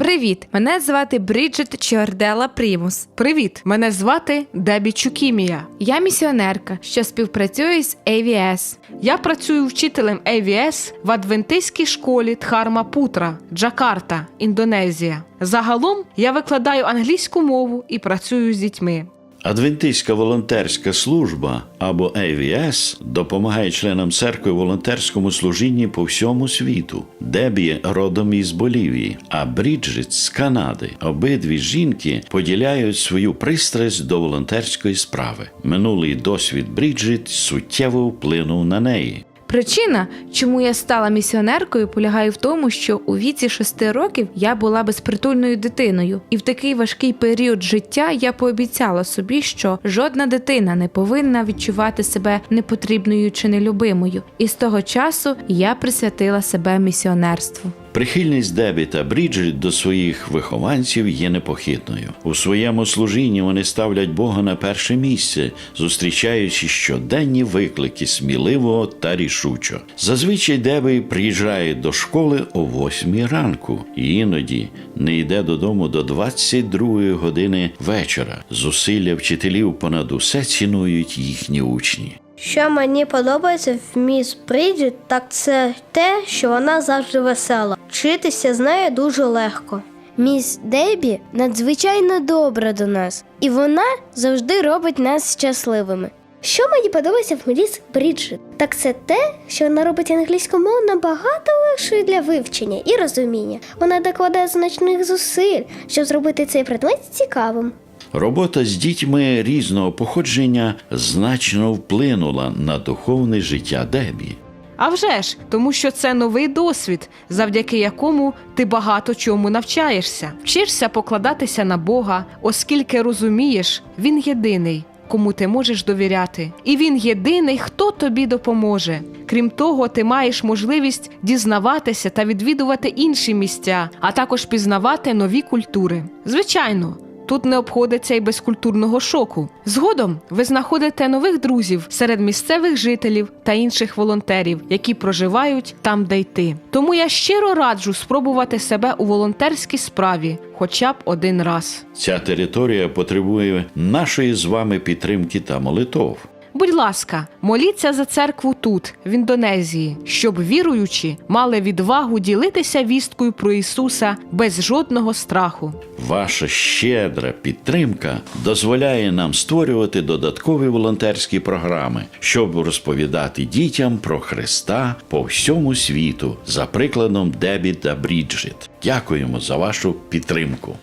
Привіт! Мене звати Бріджит Чордела Примус. Привіт! Мене звати Дебі Чукімія. Я місіонерка, що співпрацює з AVS. Я працюю вчителем AVS в адвентистській школі Тхарма Путра, Джакарта, Індонезія. Загалом я викладаю англійську мову і працюю з дітьми. Адвентистська волонтерська служба або AVS допомагає членам церкви в волонтерському служінні по всьому світу. Дебі родом із Болівії, а Бріджит з Канади. Обидві жінки поділяють свою пристрасть до волонтерської справи. Минулий досвід Бріджит суттєво вплинув на неї. Причина, чому я стала місіонеркою, полягає в тому, що у віці шести років я була безпритульною дитиною, і в такий важкий період життя я пообіцяла собі, що жодна дитина не повинна відчувати себе непотрібною чи нелюбимою. І з того часу я присвятила себе місіонерству. Прихильність Дебі та Бріджит до своїх вихованців є непохитною. У своєму служінні вони ставлять Бога на перше місце, зустрічаючи щоденні виклики сміливо та рішучо. Зазвичай Дебі приїжджає до школи о 8 ранку і іноді не йде додому до 22 години вечора. Зусилля вчителів понад усе цінують їхні учні. Що мені подобається в міс Бріджит, так це те, що вона завжди весела. Вчитися з нею дуже легко. Міс Дебі надзвичайно добра до нас, і вона завжди робить нас щасливими. Що мені подобається в міс Бріджит, так це те, що вона робить англійську мову набагато легшою для вивчення і розуміння. Вона докладає значних зусиль, щоб зробити цей предмет цікавим. Робота з дітьми різного походження значно вплинула на духовне життя Дебі. А вже ж, тому що це новий досвід, завдяки якому ти багато чому навчаєшся. Вчишся покладатися на Бога, оскільки розумієш, він єдиний. Кому ти можеш довіряти, і він єдиний, хто тобі допоможе. Крім того, ти маєш можливість дізнаватися та відвідувати інші місця, а також пізнавати нові культури. Звичайно, Тут не обходиться і без культурного шоку. Згодом ви знаходите нових друзів серед місцевих жителів та інших волонтерів, які проживають там, де йти. Тому я щиро раджу спробувати себе у волонтерській справі, хоча б один раз. Ця територія потребує нашої з вами підтримки та молитов. Будь ласка, моліться за церкву тут, в Індонезії, щоб віруючі мали відвагу ділитися вісткою про Ісуса без жодного страху. Ваша щедра підтримка дозволяє нам створювати додаткові волонтерські програми, щоб розповідати дітям про Христа по всьому світу за прикладом Дебі та Бріджит. Дякуємо за вашу підтримку.